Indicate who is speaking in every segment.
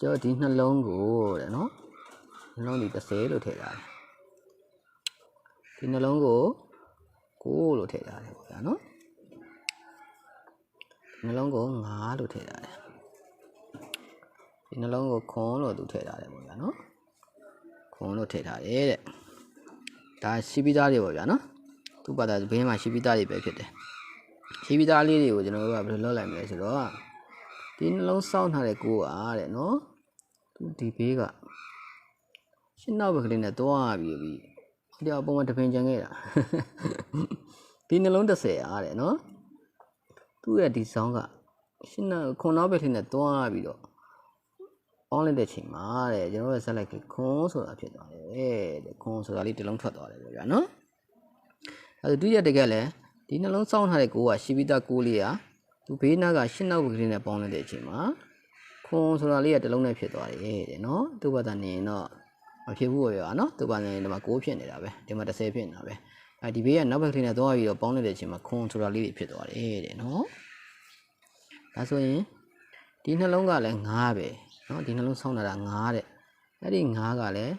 Speaker 1: ကျော်ဒီနှလုံးကိုတဲ့နော်နှလုံးဒီ30လို့ထည့်ထားတယ်ဒီနှလုံးကို9လို့ထည့်ထားတယ်ပေါ့ဗျာနော်ဒီနှလုံးကို9လို့ထည့်ထားတယ်ဒီနှလုံးကိုခွန်လို့သူထည့်ထားတယ်ပေါ့ဗျာနော်ခွန်လို့ထည့်ထားတယ်တဲ့ဒါရှိပြီးသားတွေပေါ့ဗျာနော်သူ့ဘာသာဘေးမှာရှိပြီးသားတွေပဲဖြစ်တယ်ရှိပြီးသားလေးတွေကိုကျွန်တော်တို့ကဘယ်လိုလုပ်လိုက်မလဲဆိုတော့ ဒီနှလုံးစောင့်ထားတဲ့ကိုအားတဲ့နော်သူဒီဘေးကရှင်းနောက်ဘက်ကလေးနဲ့တွားပြီးပြီးဒီအပေါ်မှာတပင်ကြံခဲ့တာဒီနှလုံး30အားတဲ့နော်သူ့ရဲ့ဒီဆောင်းကရှင်းနောက်ခွန်နောက်ဘက်ကလေးနဲ့တွားပြီးတော့အောင်းလိုက်တဲ့ချိန်မှာတဲ့ကျွန်တော်တို့ဆက်လိုက်ကခွန်ဆိုတာဖြစ်သွားတယ်တဲ့ခွန်ဆိုတာလေးတစ်လုံးထွက်သွားတယ်ပေါ့ဗျာနော်အဲဒုတိယတကယ်လဲဒီနှလုံးစောင့်ထားတဲ့ကိုကရှိပြီးသားကိုလေးက သူဘေးနားကရှင်းနောက်ကလေးနဲ့ပေါင်းလိုက်တဲ့အချိန်မှာခွန်ဆိုတာလေးကတစ်လုံးနဲ့ဖြစ်သွားတယ်တဲ့နော်သူ့ဘာသာနေရင်တော့မဖြစ်ဘူးပေါ့ဗျာနော်သူ့ဘာသာနေဒီမှာ9ဖြစ်နေတာပဲဒီမှာ30ဖြစ်နေတာပဲအဲဒီဘေးကနောက်ဘက်ကလေးနဲ့သွားပြီးတော့ပေါင်းလိုက်တဲ့အချိန်မှာခွန်ဆိုတာလေးတွေဖြစ်သွားတယ်တဲ့နော်ဒါဆိုရင်ဒီနှလုံးကလည်း9ပဲနော်ဒီနှလုံးစောင့်တာက9တဲ့အဲ့ဒီ9ကလည်း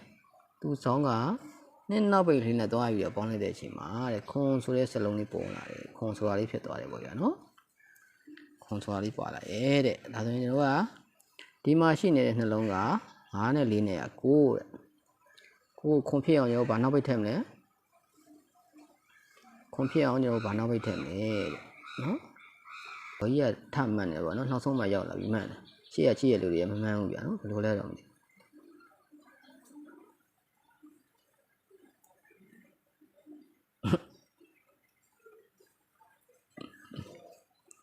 Speaker 1: သူ့စောင်းကနှစ်နောက်ပိတ်လေးနဲ့သွားပြီးတော့ပေါင်းလိုက်တဲ့အချိန်မှာတဲ့ခွန်ဆိုတဲ့စလုံးလေးပုံလာတယ်ခွန်ဆိုတာလေးဖြစ်သွားတယ်ပေါ့ဗျာနော်ခွန်ဆို တာလေးပွာလာရဲ့တဲ့ဒါဆိုရင်ကျွန်တော်ကဒီမှာရှိနေတဲ့နှလုံးက9နဲ့4နဲ့က9တဲ့ကိုခွန်ဖြစ်အောင်ရောဘာနောက်ပိတ်ထည့်မလဲခွန်ဖြစ်အောင်ကျွန်တော်ဘာနောက်ပိတ်ထည့်မလဲတဲ့နော်ဘောကြီးကထမှန်တယ်ပေါ့နော်နောက်ဆုံးမှရောက်လာပြီမှန်တယ်ရှေ့ရရှေ့ရလူတွေမမှန်ဘူးဗျာနော်ဘယ်လိုလဲတော့မသိ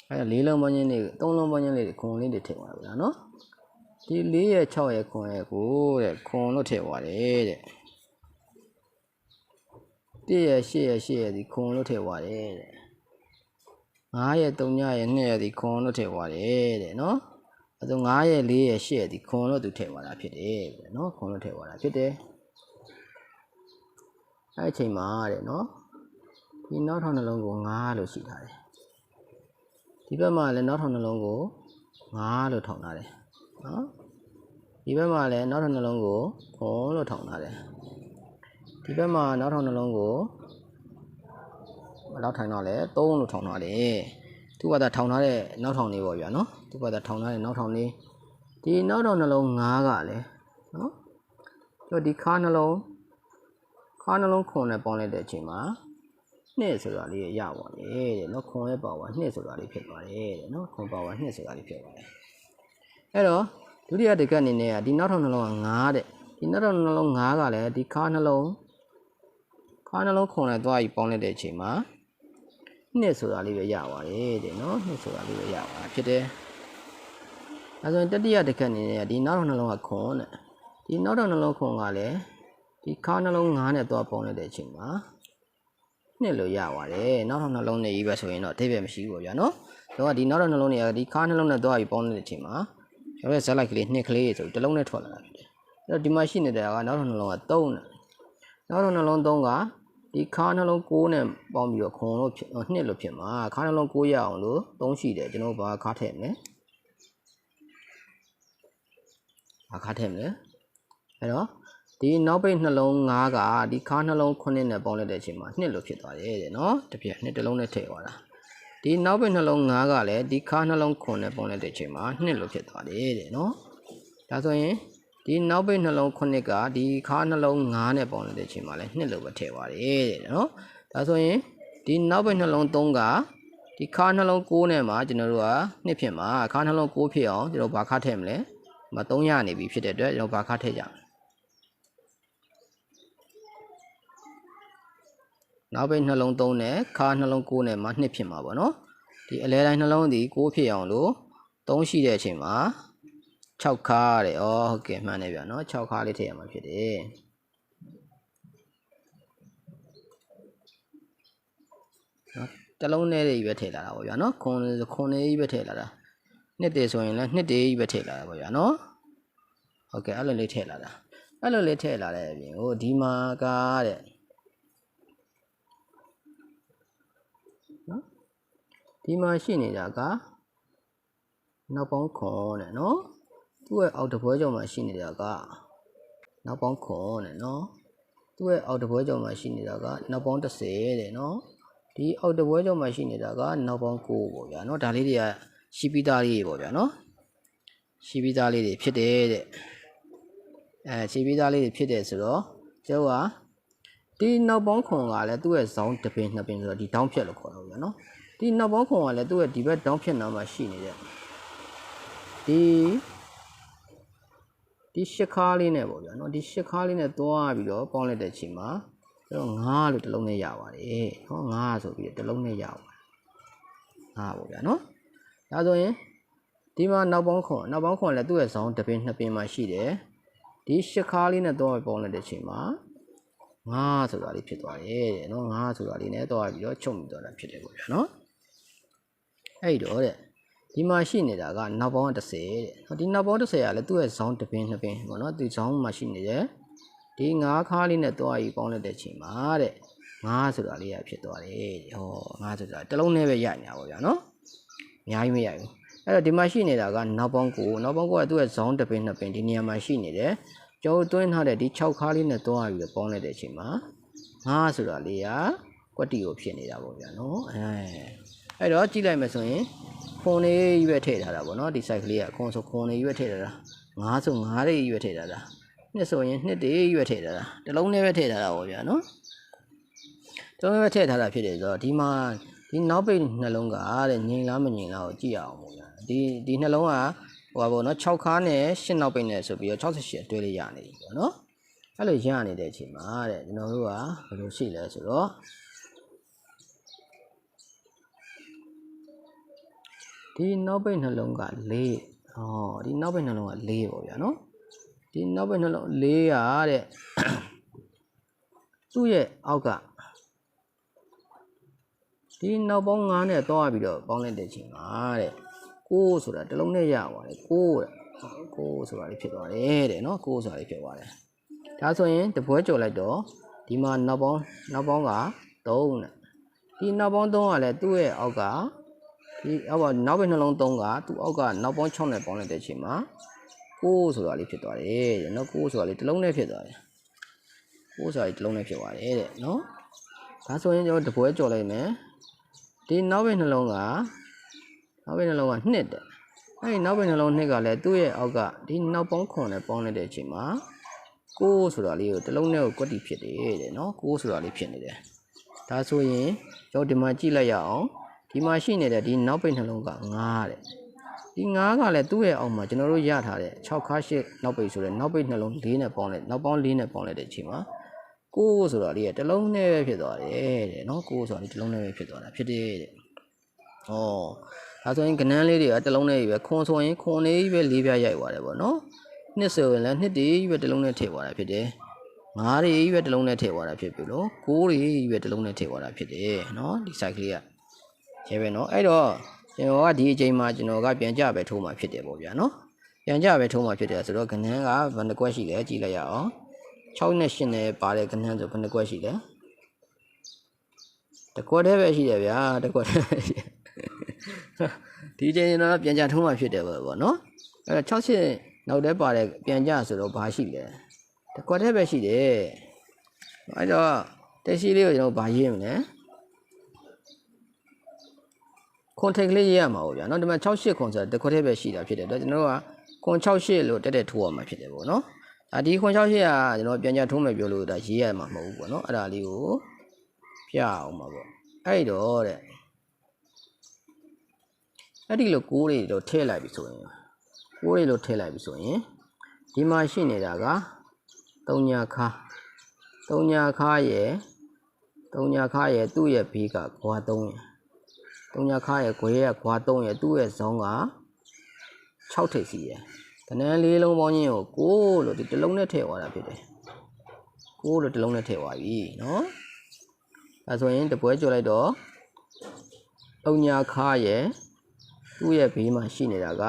Speaker 1: အဲ့ဒါလေးလုံးပေါင်းချင်းလေးသုံးလုံးပေါင်းချင်းလေးခွန်လေးတွေထည့်သွားဗျာနော်ဒီ၄ရဲ့6ရဲ့ခွန်ရဲ့ကိုတဲ့ခွန်လို့ထည့်သွားတယ်တဲ့1ရဲ့8ရဲ့8ရဲ့ဒီခွန်လို့ထည့်သွားတယ်တဲ့9ရဲ့3ရဲ့2ရဲ့ဒီခွန်လို့ထည့်သွားတယ်တဲ့နော်အဲဒါ9ရဲ့4ရဲ့8ရဲ့ဒီခွန်လို့သူထည့်သွားတာဖြစ်တယ်တဲ့နော်ခွန်လို့ထည့်သွားတာဖြစ်တယ်အဲ့အချိန်မှာတဲ့နော်ဒီနောက်ထောင်နှလုံးကို9လို့ရှိထားတယ် ဒီဘက်မှာလည်းနောက်ထောင်နှလုံးကို9လို့ထောင်ထားတယ်နော်ဒီဘက်မှာလည်းနောက်ထောင်နှလုံးကိုခွန်လို့ထောင်ထားတယ်ဒီဘက်မှာနောက်ထောင်နှလုံးကိုနောက်ထိုင်တော့လဲ3လို့ထောင်ထားတယ်သူ့ဘာသာထောင်ထားတဲ့နောက်ထောင်လေးပေါ့ဗျာနော်သူ့ဘာသာထောင်ထားတဲ့နောက်ထောင်လေးဒီနောက်ထောင်နှလုံး9ကလည်းနော်ကျော်ဒီခါနှလုံးခါနှလုံးခွန်နဲ့ပေါင်းလိုက်တဲ့အချိန်မှာ နှစ်ဆိုတာလေးရပါလေတဲ့နော်ခွန်ရဲ့ပါဝါနှစ်ဆိုတာလေးဖြစ်သွားတယ်တဲ့နော်ခွန်ပါဝါနှစ်ဆိုတာလေးဖြစ်သွားတယ်အဲ့တော့ဒုတိယတကက်အနေနဲ့ကဒီနောက်ထောင်နှလုံးက9တဲ့ဒီနောက်ထောင်နှလုံး9ကလည်းဒီခါနှလုံးခါနှလုံးခွန်နဲ့သွားပြီးပေါင်းလိုက်တဲ့အချိန်မှာနှစ်ဆိုတာလေးပဲရပါတယ်တဲ့နော်နှစ်ဆိုတာလေးပဲရပါဖြစ်တယ်အဲဆိုရင်တတိယတကက်အနေနဲ့ကဒီနောက်ထောင်နှလုံးကခွန်တဲ့ဒီနောက်ထောင်နှလုံးခွန်ကလည်းဒီခါနှလုံး9နဲ့သွားပေါင်းလိုက်တဲ့အချိန်မှာ နှစ်လို့ရပါတယ်နောက်ထောင်နှလုံးနဲ့ရေးပဲဆိုရင်တော့အထိပ္ပယ်မရှိဘူးပေါ့ဗျာနော်တော့ဒီနောက်ထောင်နှလုံးတွေကဒီခါနှလုံးနဲ့သွားပြီးပေါင်းတဲ့အချိန်မှာကျွန်တော်ရဲ့ဇက်လိုက်ကလေးနှစ်ကလေးဆိုတစ်လုံးနဲ့ထွက်လာတာဖြစ်တယ်အဲ့တော့ဒီမှာရှိနေတဲ့ကနောက်ထောင်နှလုံးက3နဲ့နောက်ထောင်နှလုံး3ကဒီခါနှလုံး6နဲ့ပေါင်းပြီးတော့ခွန်လို့ဖြစ်နှစ်လို့ဖြစ်မှာခါနှလုံး6ရအောင်လို့3ရှိတယ်ကျွန်တော်ဘာခါထည့်မလဲဘာခါထည့်မလဲအဲ့တော့ ဒီနောက်ပိတ်နှလုံး9ကဒီခါနှလုံး9နဲ့ပေါင်းလိုက်တဲ့အချိန်မှာနှစ်လို့ဖြစ်သွားတယ်တဲ့နော်တစ်ပြက်နှစ်တစ်လုံးနဲ့ထည့်သွားတာဒီနောက်ပိတ်နှလုံး9ကလည်းဒီခါနှလုံး9နဲ့ပေါင်းလိုက်တဲ့အချိန်မှာနှစ်လို့ဖြစ်သွားတယ်တဲ့နော်ဒါဆိုရင်ဒီနောက်ပိတ်နှလုံး9ကဒီခါနှလုံး9နဲ့ပေါင်းလိုက်တဲ့အချိန်မှာလည်းနှစ်လို့ပဲထည့်သွားတယ်တဲ့နော်ဒါဆိုရင်ဒီနောက်ပိတ်နှလုံး3ကဒီခါနှလုံး6နဲ့မှာကျွန်တော်တို့ကနှစ်ဖြစ်မှာခါနှလုံး6ဖြစ်အောင်ကျွန်တော်ဘာခါထည့်မလဲမ3ရနေပြီဖြစ်တဲ့အတွက်ကျွန်တော်ဘာခါထည့်ကြမလဲ နောက်ပိတ်နှလုံး3နဲ့ခါနှလုံး9နဲ့မှ2ဖြစ်မှာပေါ့နော်ဒီအလဲတိုင်းနှလုံးဒီ6ဖြစ်အောင်လို့3ရှိတဲ့အချိန်မှာ6ခါတဲ့ဩဟုတ်ကဲ့မှန်တယ်ဗျာနော်6ခါလေးထည့်ရမှာဖြစ်တယ်နော်တစ်လုံးနဲ့တွေပဲထည့်လာတာပေါ့ဗျာနော်ခွန်ခွန်လေးပဲထည့်လာတာနှစ်တည်းဆိုရင်လည်းနှစ်တည်းပဲထည့်လာတာပေါ့ဗျာနော်ဟုတ်ကဲ့အဲ့လိုလေးထည့်လာတာအဲ့လိုလေးထည့်လာတဲ့အပြင်ဟိုဒီမှာကတဲ့ ဒီမှာရှိနေတာကနောက်ပေါင်းခွန်တဲ့နော်သူ့ရဲ့အောက်တပွဲကြောင့်မှရှိနေတာကနောက်ပေါင်းခွန်တဲ့နော်သူ့ရဲ့အောက်တပွဲကြောင့်မှရှိနေတာကနောက်ပေါင်း30တဲ့နော်ဒီအောက်တပွဲကြောင့်မှရှိနေတာကနောက်ပေါင်း9ပေါ့ဗျာနော်ဒါလေးတွေကရှိပြီးသားလေးတွေပေါ့ဗျာနော်ရှိပြီးသားလေးတွေဖြစ်တယ်တဲ့အဲရှိပြီးသားလေးတွေဖြစ်တယ်ဆိုတော့ကျောင်းကဒီနောက်ပေါင်းခွန်ကလည်းသူ့ရဲ့ဇောင်းတစ်ပင်နှစ်ပင်ဆိုတော့ဒီတောင်းဖြတ်လို့ခေါ်တော့ဗျာနော် ဒီနောက်ပေါင်းခွန်ကလည်းသူ့ရဲ့ဒီဘက်တောင်းဖြတ်နာမှာရှိနေတဲ့ဒီဒီရှစ်ခါလေးနဲ့ပေါ့ဗျာနော်ဒီရှစ်ခါလေးနဲ့သွားပြီးတော့ပေါင်းလိုက်တဲ့အချိန်မှာကျွန်တော်ငါးလို့တစ်လုံးနဲ့ရပါတယ်နော်ငါးဆိုပြီးတော့တစ်လုံးနဲ့ရပါတယ်ငါးပေါ့ဗျာနော်ဒါဆိုရင်ဒီမှာနောက်ပေါင်းခွန်နောက်ပေါင်းခွန်လည်းသူ့ရဲ့ဇောင်းတစ်ပင်နှစ်ပင်မှာရှိတယ်ဒီရှစ်ခါလေးနဲ့သွားပြီးပေါင်းလိုက်တဲ့အချိန်မှာငါးဆိုတာလေးဖြစ်သွားတယ်တဲ့နော်ငါးဆိုတာလေးနဲ့သွားပြီးတော့ချုပ်မိသွားတာဖြစ်တယ်ပေါ့ဗျာနော် အဲ့တော့တဲ့ဒီမှာရှိနေတာကနောက်ပေါင်း30တဲ့နော်ဒီနောက်ပေါင်း30ကလည်းသူ့ရဲ့ဇောင်းတစ်ပင်နှစ်ပင်ပေါ့နော်ဒီဇောင်းမှာရှိနေတယ်ဒီငါးခါလေးနဲ့သွားပြီးပေါင်းလိုက်တဲ့အချိန်မှာတဲ့ငါးဆိုတာလေးကဖြစ်သွားတယ်တဲ့ဟောငါးဆိုတာတစ်လုံးနဲ့ပဲရနေတာပေါ့ဗျာနော်အများကြီးမရဘူးအဲ့တော့ဒီမှာရှိနေတာကနောက်ပေါင်းကိုနောက်ပေါင်းကိုကသူ့ရဲ့ဇောင်းတစ်ပင်နှစ်ပင်ဒီနေရာမှာရှိနေတယ်ကျော်သွင်းထားတဲ့ဒီ6ခါလေးနဲ့သွားပြီးတော့ပေါင်းလိုက်တဲ့အချိန်မှာငါးဆိုတာလေးကကွက်တီကိုဖြစ်နေတာပေါ့ဗျာနော်အဲ အဲ့တော့ကြည့်လိုက်မယ်ဆိုရင်ခွန်လေးကြီးပဲထည့်ထားတာပေါ့နော်ဒီ site ကလေးကခွန်ဆိုခွန်လေးကြီးပဲထည့်ထားတာငါးဆိုငါးလေးကြီးပဲထည့်ထားတာနှစ်ဆိုရင်နှစ်တည်းကြီးပဲထည့်ထားတာတစ်လုံးလေးပဲထည့်ထားတာပေါ့ဗျာနော်တစ်လုံးလေးပဲထည့်ထားတာဖြစ်တယ်ဆိုတော့ဒီမှာဒီနောက်ပိတ်နှလုံးကတဲ့ငြိမ်လားမငြိမ်လားကိုကြည့်ရအောင်ပေါ့ဗျာဒီဒီနှလုံးကဟိုပါပေါ့နော်6ခါနဲ့8နောက်ပိတ်နဲ့ဆိုပြီးတော့68အတွဲလေးရနေပြီပေါ့နော်အဲ့လိုရနေတဲ့အချိန်မှာတဲ့ကျွန်တော်တို့ကဘယ်လိုရှိလဲဆိုတော့ ဒီနောက်ပိတ်နှလုံးက4ဟောဒီနောက်ပိတ်နှလုံးက4ပေါ့ဗျာနော်ဒီနောက်ပိတ်နှလုံး4ရတဲ့သူ့ရဲ့အောက်ကဒီနောက်ပေါင်း9နဲ့သွားပြီးတော့ပေါင်းလိုက်တဲ့အချိန်မှာတဲ့6ဆိုတာတစ်လုံးနဲ့ရပါတယ်6တဲ့6ဆိုတာလေးဖြစ်သွားတယ်တဲ့နော်6ဆိုတာလေးဖြစ်သွားတယ်ဒါဆိုရင်တပွဲကြော်လိုက်တော့ဒီမှာနောက်ပေါင်းနောက်ပေါင်းက3နဲ့ဒီနောက်ပေါင်း3ကလည်းသူ့ရဲ့အောက်က ဒီအောက်ကနောက်ဘက်နှလုံး3ကသူ့အောက်ကနောက်ပေါင်း6နဲ့ပေါင်းလိုက်တဲ့အချိန်မှာ6ဆိုတာလေးဖြစ်သွားတယ်တဲ့နော်6ဆိုတာလေးတစ်လုံးနဲ့ဖြစ်သွားတယ်6ဆိုတာလေးတစ်လုံးနဲ့ဖြစ်သွားတယ်တဲ့နော်ဒါဆိုရင်ကျွန်တော်တပွဲကြော်လိုက်မယ်ဒီနောက်ဘက်နှလုံးကနောက်ဘက်နှလုံးကနှစ်တဲ့အဲဒီနောက်ဘက်နှလုံးနှစ်ကလည်းသူ့ရဲ့အောက်ကဒီနောက်ပေါင်းခွန်နဲ့ပေါင်းလိုက်တဲ့အချိန်မှာကိုးဆိုတာလေးကိုတစ်လုံးနဲ့ကိုကွက်တီဖြစ်တယ်တဲ့နော်ကိုးဆိုတာလေးဖြစ်နေတယ်ဒါဆိုရင်ကျွန်တော်ဒီမှာကြည့်လိုက်ရအောင် ဒီမှာရှိနေတဲ့ဒီနောက်ပိတ်နှလုံးက9တဲ့ဒီ9ကလည်းသူ့ရဲ့အောက်မှာကျွန်တော်တို့ရထားတဲ့6ခါ8နောက်ပိတ်ဆိုတဲ့နောက်ပိတ်နှလုံး4နဲ့ပေါင်းလိုက်နောက်ပေါင်း4နဲ့ပေါင်းလိုက်တဲ့အချိန်မှာကိုးဆိုတာလေးကတစ်လုံးနဲ့ပဲဖြစ်သွားတယ်တဲ့နော်ကိုးဆိုတာလေးတစ်လုံးနဲ့ပဲဖြစ်သွားတာဖြစ်တယ်တဲ့ဩဒါဆိုရင်ကနန်းလေးတွေကတစ်လုံးနဲ့ပဲခွန်ဆိုရင်ခွန်လေးပဲလေးပြရိုက်သွားတယ်ပေါ့နော်နှစ်ဆိုရင်လည်းနှစ်တည်းပဲတစ်လုံးနဲ့ထည့်သွားတာဖြစ်တယ်ငါးတွေပဲတစ်လုံးနဲ့ထည့်သွားတာဖြစ်ပြီလို့ကိုးတွေပဲတစ်လုံးနဲ့ထည့်သွားတာဖြစ်တယ်နော်ဒီ site ကလေးက ရဲပဲနော်အဲ့တော့ကျွန်တော်ကဒီအချိန်မှာကျွန်တော်ကပြန်ကြပဲထိုးမှာဖြစ်တယ်ပေါ့ဗျာနော်ပြန်ကြပဲထိုးမှာဖြစ်တယ်ဆိုတော့ကနန်းကဘယ်နှကွက်ရှိလဲကြည့်လိုက်ရအောင်6နဲ့8နဲ့ပါတဲ့ကနန်းဆိုဘယ်နှကွက်ရှိလဲတကွက်တည်းပဲရှိတယ်ဗျာတကွက်တည်းပဲရှိဒီအချိန်ကျွန်တော်ပြန်ကြထိုးမှာဖြစ်တယ်ပေါ့နော်အဲ့တော့6 8နောက်တည်းပါတဲ့ပြန်ကြဆိုတော့ဘာရှိလဲတကွက်တည်းပဲရှိတယ်အဲ့တော့တက်ရှိလေးကိုကျွန်တော်ဘာရေးမလဲ ခွန်ထိတ်ကလေးရေးရမှာပေါ့ဗျာနော်ဒီမှာ68ခွန်ဆိုတာတစ်ခွက်တည်းပဲရှိတာဖြစ်တဲ့အတွက်ကျွန်တော်တို့ကခွန်68လို့တက်တက်ထိုးရမှာဖြစ်တယ်ပေါ့နော်ဒါဒီခွန်68ကကျွန်တော်ပြန်ကြထိုးမယ်ပြောလို့ဒါရေးရမှာမဟုတ်ဘူးပေါ့နော်အဲ့ဒါလေးကိုပြအောင်ပါပေါ့အဲ့တော့တဲ့အဲ့ဒီလိုကိုးလေးတော့ထည့်လိုက်ပြီဆိုရင်ကိုးလေးလို့ထည့်လိုက်ပြီဆိုရင်ဒီမှာရှိနေတာက၃ညာခါ၃ညာခါရဲ့၃ညာခါရဲ့သူ့ရဲ့ဘေးကဂွာ၃ညာ တုံညာခါရဲ့ခွေရဲ့ခွာ3ရဲ့သူ့ရဲ့ဇုံးက6ထိပ်စီရဲ့တနန်းလေးလုံးပေါင်းချင်းကို6လို့ဒီတစ်လုံးနဲ့ထည့်သွားတာဖြစ်တယ်6လို့တစ်လုံးနဲ့ထည့်သွားပြီနော်အဲဆိုရင်တပွဲကြော်လိုက်တော့တုံညာခါရဲ့သူ့ရဲ့ဘေးမှာရှိနေတာက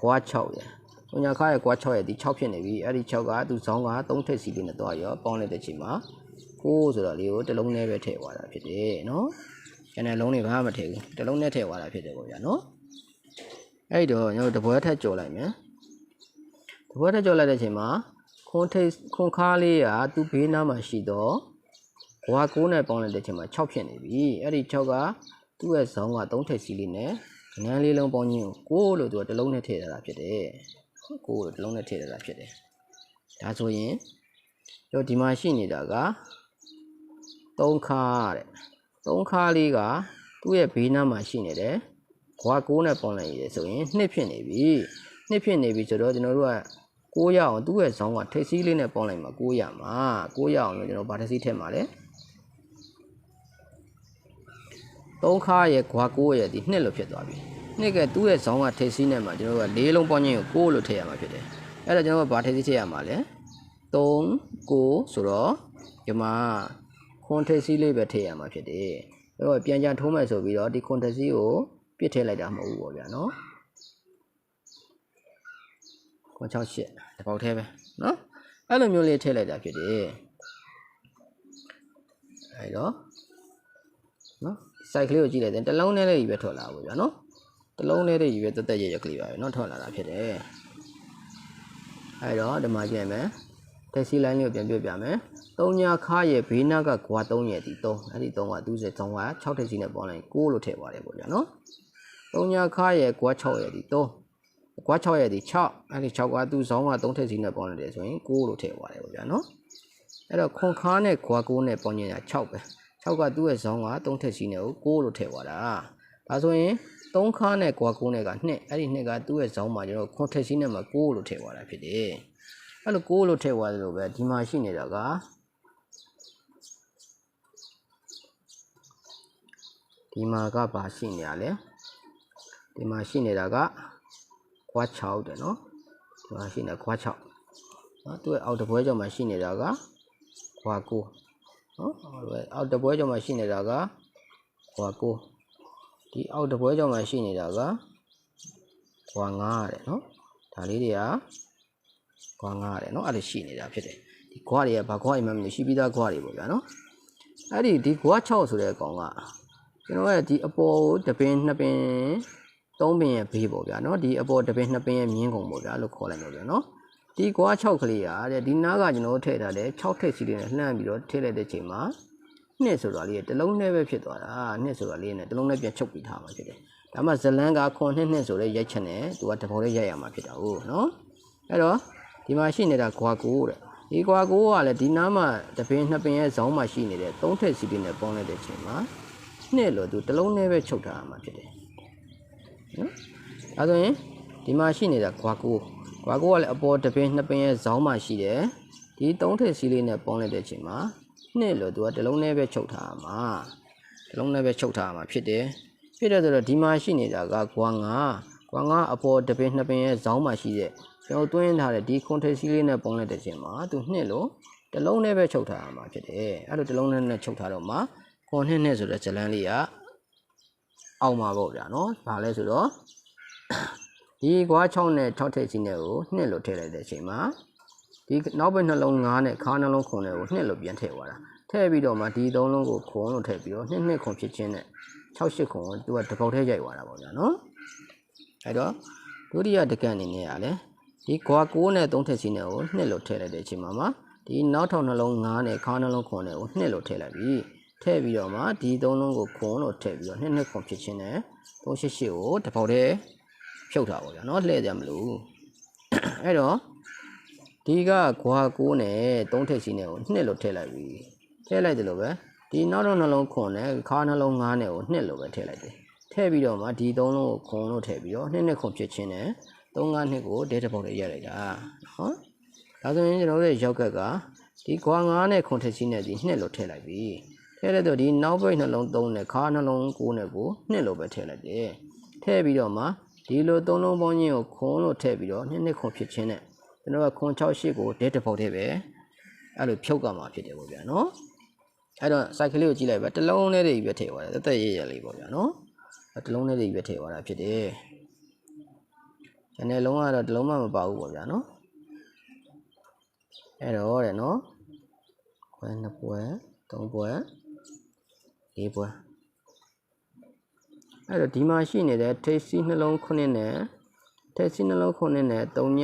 Speaker 1: ခွာ6ရဲ့တုံညာခါရဲ့ခွာ6ရဲ့ဒီ6ဖြစ်နေပြီအဲ့ဒီ6ကသူဇုံးက3ထိပ်စီလေးနဲ့သွားရောပေါင်းလိုက်တဲ့ချိန်မှာ6ဆိုတော့လေးကိုတစ်လုံးနဲ့ပဲထည့်သွားတာဖြစ်တယ်နော် ကျန်တဲ့လုံးတွေဘာမှမထည့်ဘူးတစ်လုံးနဲ့ထည့်သွားတာဖြစ်တယ်ပေါ့ဗျာနော်အဲ့တော့ကျွန်တော်တပွဲထက်ကြော်လိုက်မယ်တပွဲတက်ကြောလိုက်တဲ့အချိန်မှာခွန်ထိတ်ခွန်ခါလေးကသူ့ဘေးနားမှာရှိတော့ဘွား9နဲ့ပေါင်းလိုက်တဲ့အချိန်မှာ6ဖြစ်နေပြီအဲ့ဒီ6ကသူ့ရဲ့ဇောင်းက3ထိပ်စီလေးနဲ့ငန်းလေးလုံးပေါင်းခြင်းကို9လို့သူကတစ်လုံးနဲ့ထည့်ထားတာဖြစ်တယ်9လို့တစ်လုံးနဲ့ထည့်ထားတာဖြစ်တယ်ဒါဆိုရင်တို့ဒီမှာရှိနေတာက3ခါတဲ့ 3ခါလေးကသူ့ရဲ့ဘေးနားမှာရှိနေတယ်ဘွား9နဲ့ပေါင်းလိုက်ရဆိုရင်2ဖြစ်နေပြီ2ဖြစ်နေပြီဆိုတော့ကျွန်တော်တို့က9ရအောင်သူ့ရဲ့ဇောင်းကထိပ်စီးလေးနဲ့ပေါင်းလိုက်မှာ9ရမှာ9ရအောင်လို့ကျွန်တော်ဗာထစီထည့်မှာလေ3ခါရဲ့ခွာ9ရဲ့ဒီနှစ်လို့ဖြစ်သွားပြီနှစ်ကသူ့ရဲ့ဇောင်းကထိပ်စီးနဲ့မှာကျွန်တော်တို့က၄လုံးပေါင်းခြင်းကို9လို့ထည့်ရမှာဖြစ်တယ်အဲ့တော့ကျွန်တော်ကဗာထစီထည့်ရမှာလေ3 9ဆိုတော့ဒီမှာ ခွန်ထိပ်စီးလေးပဲထည့်ရမှာဖြစ်တယ်အဲ့တော့ပြန်ကြထိုးမယ်ဆိုပြီးတော့ဒီခွန်ထိပ်စီးကိုပြစ်ထည့်လိုက်တာမဟုတ်ဘူးပေါ့ဗျာနော်ခွန်68တစ်ပေါက်သေးပဲနော်အဲ့လိုမျိုးလေးထည့်လိုက်တာဖြစ်တယ်အဲ့တော့နော် site ကလေးကိုကြည့်လိုက်တယ်တစ်လုံးနဲ့လေးကြီးပဲထွက်လာပါဗျာနော်တစ်လုံးနဲ့လေးကြီးပဲတက်တက်ရရကလေးပါပဲနော်ထွက်လာတာဖြစ်တယ်အဲ့တော့ဒီမှာကြည့်ရမယ် တက်စီလိုင်းလေးကိုပြန်ပြပြမယ်၃ညာခါရဲ့ဘေးနားကကွာ၃ရဲ့ဒီ၃အဲ့ဒီ၃ကသူ့စေ၃က6တက်စီနဲ့ပေါင်းလိုက်9လို့ထည့်ပါတယ်ပေါ့ဗျာနော်၃ညာခါရဲ့ကွာ6ရဲ့ဒီ3ကွာ6ရဲ့ဒီ6အဲ့ဒီ6ကသူ့ဇောင်းက3ထက်စီနဲ့ပေါင်းလိုက်တယ်ဆိုရင်9လို့ထည့်ပါတယ်ပေါ့ဗျာနော်အဲ့တော့ခွန်ခါနဲ့ကွာ9နဲ့ပေါင်းရင်6ပဲ6ကသူ့ရဲ့ဇောင်းက3ထက်စီနဲ့ကို9လို့ထည့်သွားတာဒါဆိုရင်3ခါနဲ့ကွာ9နဲ့က2အဲ့ဒီ2ကသူ့ရဲ့ဇောင်းမှာကျွန်တော်ခွန်ထက်စီနဲ့မှာ9လို့ထည့်သွားတာဖြစ်တယ် အဲ့လို9လို့ထည့်သွားတယ်လို့ပဲဒီမှာရှိနေတာကဒီမှာကဘာရှိနေရလဲဒီမှာရှိနေတာကခွာ6တယ်နော်ဒီမှာရှိနေခွာ6နော်သူ့ရဲ့အောက်တပွဲကြောင့်မှရှိနေတာကခွာ9နော်အောက်တပွဲကြောင့်မှရှိနေတာကခွာ9ဒီအောက်တပွဲကြောင့်မှရှိနေတာကခွာ9တဲ့နော်ဒါလေးတွေက ခွာ9တဲ့နော်အဲ့ဒါရှိနေတာဖြစ်တယ်ဒီခွာတွေကဘာခွာအိမ်မှမလို့ရှိပြီးသားခွာတွေပေါ့ဗျာနော်အဲ့ဒီဒီခွာ6ဆိုတဲ့ကောင်ကကျွန်တော်ကဒီအပေါ်ကိုတပင်နှစ်ပင်သုံးပင်ရဲ့ဘေးပေါ့ဗျာနော်ဒီအပေါ်တပင်နှစ်ပင်ရဲ့မြင်းကုန်ပေါ့ဗျာလို့ခေါ်လိုက်လို့ဗျာနော်ဒီကွာ6ကလေးอ่ะတဲ့ဒီနားကကျွန်တော်ထည့်ထားတယ်6ထည့်စီလေးနဲ့လှမ်းပြီးတော့ထည့်လိုက်တဲ့ချိန်မှာနှစ်ဆိုတာလေးတစ်လုံးနဲ့ပဲဖြစ်သွားတာနှစ်ဆိုတာလေးနဲ့တစ်လုံးနဲ့ပြန်ချုပ်ပြီးထားမှာဖြစ်တယ်ဒါမှဇလန်းကခွန်နှစ်နှစ်ဆိုတဲ့ရိုက်ချက်နဲ့သူကတဘောလေးရိုက်ရမှာဖြစ်တာဟုတ်နော်အဲ့တော့ ဒီမှာရှိနေတာကွာကိုတဲ့ဒီကွာကိုကလည်းဒီနားမှာတပင်နှစ်ပင်ရဲ့ဇောင်းမှာရှိနေတဲ့သုံးထည့်စီလေးနဲ့ပေါင်းလိုက်တဲ့ချိန်မှာနှစ်လို့သူတစ်လုံးနဲ့ပဲချုပ်ထားရမှာဖြစ်တယ်နော်အဲဆိုရင်ဒီမှာရှိနေတာကွာကိုကွာကိုကလည်းအပေါ်တပင်နှစ်ပင်ရဲ့ဇောင်းမှာရှိတယ်ဒီသုံးထည့်စီလေးနဲ့ပေါင်းလိုက်တဲ့အချိန်မှာနှစ်လို့သူကတစ်လုံးနဲ့ပဲချုပ်ထားရမှာတစ်လုံးနဲ့ပဲချုပ်ထားရမှာဖြစ်တယ်ဖြစ်တဲ့ဆိုတော့ဒီမှာရှိနေတာကကွာငါကွာငါအပေါ်တပင်နှစ်ပင်ရဲ့ဇောင်းမှာရှိတဲ့ ကျွန်တော်တွင်းထားတဲ့ဒီခွန်ထည့်စီလေးနဲ့ပေါင်းလိုက်တဲ့အချိန်မှာသူနှစ်လို့တစ်လုံးနဲ့ပဲချုပ်ထားရမှာဖြစ်တယ်အဲ့လိုတစ်လုံးနဲ့ချုပ်ထားတော့မှခွန်နှစ်နှစ်ဆိုတဲ့ဇလန်းလေးကအောက်မှာပေါ့ဗျာနော်။ဘာလဲဆိုတော့ဒီကွာ6နဲ့6ထည့်ချင်းနဲ့ကိုနှစ်လို့ထည့်လိုက်တဲ့အချိန်မှာဒီနောက်ဘက်နှလုံး9နဲ့ခါနှလုံးခွန်နဲ့ကိုနှစ်လို့ပြန်ထည့်သွားတာ။ထည့်ပြီးတော့မှဒီသုံးလုံးကိုခွန်လို့ထည့်ပြီးတော့နှစ်နှစ်ခွန်ဖြစ်ချင်းနဲ့6 8ခွန်ကိုသူကတစ်ပေါက်ထဲရိုက်သွားတာပေါ့ဗျာနော်။အဲ့တော့ဒုတိယတကန့်အနေနဲ့ကလည်း ဒီကွာ6နဲ့3ထည့်ချင်းနဲ့ကိုနှစ်လို့ထည့်လိုက်တဲ့အချိန်မှာမှဒီနောက်ထောင်နှလုံး9နဲ့ခါနှလုံးခွန်နဲ့ကိုနှစ်လို့ထည့်လိုက်ပြီးထည့်ပြီးတော့မှဒီသုံးလုံးကိုခွန်လို့ထည့်ပြီးတော့နှစ်နှစ်ခွန်ဖြစ်ချင်းနဲ့388ကိုတစ်ပေါက်တည်းဖြုတ်တာပေါ့ဗျာเนาะလှည့်ကြမလို့အဲ့တော့ဒီကခွာ9နဲ့3ထည့်ချင်းနဲ့ကိုနှစ်လို့ထည့်လိုက်ပြီထည့်လိုက်တယ်လို့ပဲဒီနောက်တော့နှလုံးခွန်နဲ့ခါနှလုံး9နဲ့ကိုနှစ်လို့ပဲထည့်လိုက်တယ်ထည့်ပြီးတော့မှဒီသုံးလုံးကိုခွန်လို့ထည့်ပြီးတော့နှစ်နှစ်ခွန်ဖြစ်ချင်းနဲ့ 3 5နှစ်ကိုဒဲတစ်ပေါက်တည်းရက်လိုက်တာနော်ဒါဆိုရင်ကျွန်တော်တို့ရဲ့ရောက်ကက်ကဒီခွာ9နဲ့ခွန်ထည့်ချင်းနဲ့ဒီနှစ်လို့ထည့်လိုက်ပြီထည့်လိုက်တော့ဒီနောက်ဘက်နှလုံး3နဲ့ခါနှလုံး9နဲ့ကိုနှစ်လို့ပဲထည့်လိုက်တယ်ထည့်ပြီးတော့မှဒီလိုသုံးလုံးပေါင်းချင်းကိုခွန်လို့ထည့်ပြီးတော့နှစ်နှစ်ခွန်ဖြစ်ချင်းနဲ့ကျွန်တော်ကခွန်6 8ကိုဒဲတစ်ပေါက်တည်းပဲအဲ့လိုဖြုတ်ကမှာဖြစ်တယ်ပေါ့ဗျာနော်အဲ့တော့ cycle လေးကိုကြည့်လိုက်ပဲတစ်လုံးလေးတွေပဲထည့်သွားတယ်တက်တက်ရရလေးပေါ့ဗျာနော်တစ်လုံးလေးတွေပဲထည့်သွားတာဖြစ်တယ်။ ဒီနေ့လုံးကတော့တစ်လုံးမှမပါဘူးပေါ့ဗျာနော်။အဲ့တော့တဲ့နော်။ခွဲနှစ်ပွဲသုံးပွဲလေးပွဲအဲ့တော့ဒီမှာရှိနေတဲ့ထိပ်စီနှလုံးခုနှစ်နဲ့ထိပ်စီနှလုံးခုနှစ်နဲ့3ည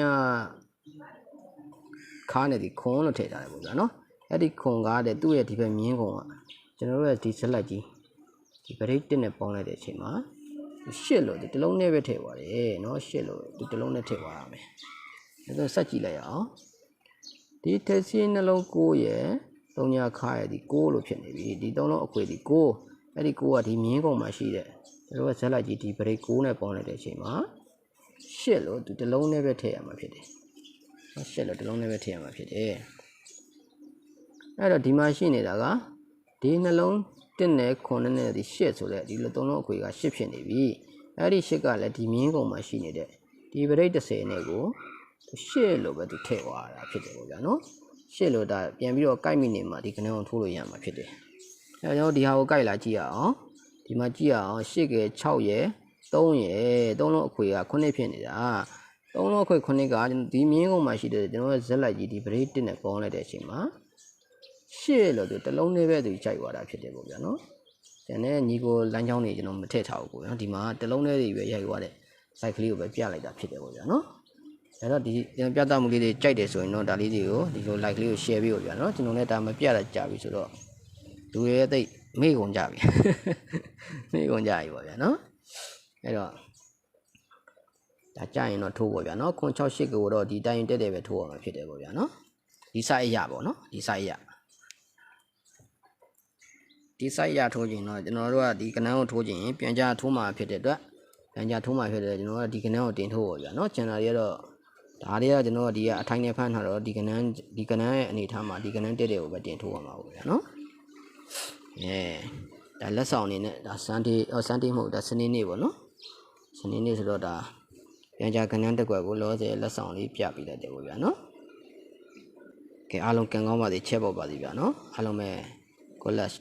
Speaker 1: ခါနဲ့ဒီခွန်လို့ထည့်ထားတယ်ပေါ့ဗျာနော်အဲ့ဒီခွန်ကားတဲ့သူ့ရဲ့ဒီဘက်မြင်းခွန်ကကျွန်တော်တို့ရဲ့ဒီဆက်လက်ကြီးဒီဗရိတ်တစ်နဲ့ပေါင်းလိုက်တဲ့အချိန်မှာ ရှစ်လို့ဒီတစ်လုံးနဲ့ပဲထည့်သွားတယ်နော်ရှစ်လို့ဒီတစ်လုံးနဲ့ထည့်သွားရမယ်အဲ့တော့ဆက်ကြည့်လိုက်ရအောင်ဒီထက်စီနှလုံး9ရဲ့သုံးညာခါရဲ့ဒီ9လို့ဖြစ်နေပြီဒီသုံးလုံးအခွေဒီ9အဲ့ဒီ9ကဒီမြင်းကုန်မှာရှိတဲ့ကျွန်တော်တို့ကဆက်လက်ကြီးဒီဗရိတ်9နဲ့ပေါင်းလိုက်တဲ့အချိန်မှာရှစ်လို့ဒီတစ်လုံးနဲ့ပဲထည့်ရမှာဖြစ်တယ်ရှစ်လို့တစ်လုံးနဲ့ပဲထည့်ရမှာဖြစ်တယ်အဲ့တော့ဒီမှာရှိနေတာကဒီနှလုံး တစ်နဲ့ခွန်နဲ့ဒီရှစ်ဆိုတဲ့ဒီလိုသုံးလုံးအခွေကရှစ်ဖြစ်နေပြီအဲ့ဒီရှစ်ကလည်းဒီမြင်းကုံမှာရှိနေတဲ့ဒီပရိတ်30နဲ့ကိုရှစ်လို့ပဲသူထည့်သွားတာဖြစ်တယ်ပေါ့ဗျာနော်ရှစ်လို့ဒါပြန်ပြီးတော့ကြိုက်မိနေမှာဒီကနန်းကိုထိုးလို့ရမှာဖြစ်တယ်အဲ့တော့ကျွန်တော်ဒီဟာကိုကြိုက်လာကြည့်ရအောင်ဒီမှာကြည့်ရအောင်ရှစ်က6ရဲ့3ရဲ့3လုံးအခွေက9ဖြစ်နေတာသုံးလုံးခွေခုနှစ်ကဒီမြင်းကုန်းမှာရှိတဲ့ကျွန်တော်ရဲ့ဇက်လိုက်ကြီးဒီဗရိတ်တစ်နဲ့ပေါင်းလိုက်တဲ့အချိန်မှာ ရှစ်လို့သူတစ်လုံးလေးပဲသူကြိုက်သွားတာဖြစ်တယ်ပေါ့ဗျာနော်။ကျန်တဲ့ညီကိုလမ်းကြောင်းတွေကျွန်တော်မထည့်ထားဘူးပေါ့နော်ဒီမှာတစ်လုံးလေးတွေပဲရိုက်သွားတဲ့ site ကလေးကိုပဲပြလိုက်တာဖြစ်တယ်ပေါ့ဗျာနော်။အဲတော့ဒီကျွန်တော်ပြသမှုလေးတွေကြိုက်တယ်ဆိုရင်တော့ဒါလေးတွေကိုဒီလို like လေးကို share ပေးပေါ့ဗျာနော်ကျွန်တော်လည်းဒါမပြတာကြာပြီဆိုတော့လူတွေရဲ့သိမေ့ကုန်ကြပြီ။မေ့ကုန်ကြပြီပေါ့ဗျာနော်။အဲတော့ဒါကြရင်တော့ထိုးပေါ့ဗျာနော်ခွန်68ကိုတော့ဒီတိုင်းတက်တယ်ပဲထိုးရမှာဖြစ်တယ်ပေါ့ဗျာနော်ဒီ site အရပေါ့နော်ဒီ site အရ ဒီ site အရထိုးခြင်းတော့ကျွန်တော်တို့ကဒီကနန်းကိုထိုးခြင်းပြန်ကြထိုးမှာဖြစ်တဲ့အတွက်ပြန်ကြထိုးမှာဖြစ်တဲ့ကျွန်တော်ကဒီကနန်းကိုတင်ထိုးပေါ့ဗျာနော်ကျန်တာတွေကတော့ဒါတွေကကျွန်တော်ကဒီကအထိုင်နဲ့ဖမ်းထားတော့ဒီကနန်းဒီကနန်းရဲ့အနေထားမှာဒီကနန်းတက်တယ်ကိုပဲတင်ထိုးရမှာပေါ့ဗျာနော်အဲဒါလက်ဆောင်အနေနဲ့ဒါ Sunday အော် Sunday မဟုတ်ဒါစနေနေ့ပေါ့နော်စနေနေ့ဆိုတော့ဒါပြန်ကြကဏ္ဍတက်ကွက်ကိုလောဆယ်လက်ဆောင်လေးပြပေးလိုက်တယ်ပေါ့ဗျာနော်ကဲအားလုံးကံကောင်းပါစေချက်ပေါ်ပါစေဗျာနော်အားလုံးပဲ good luck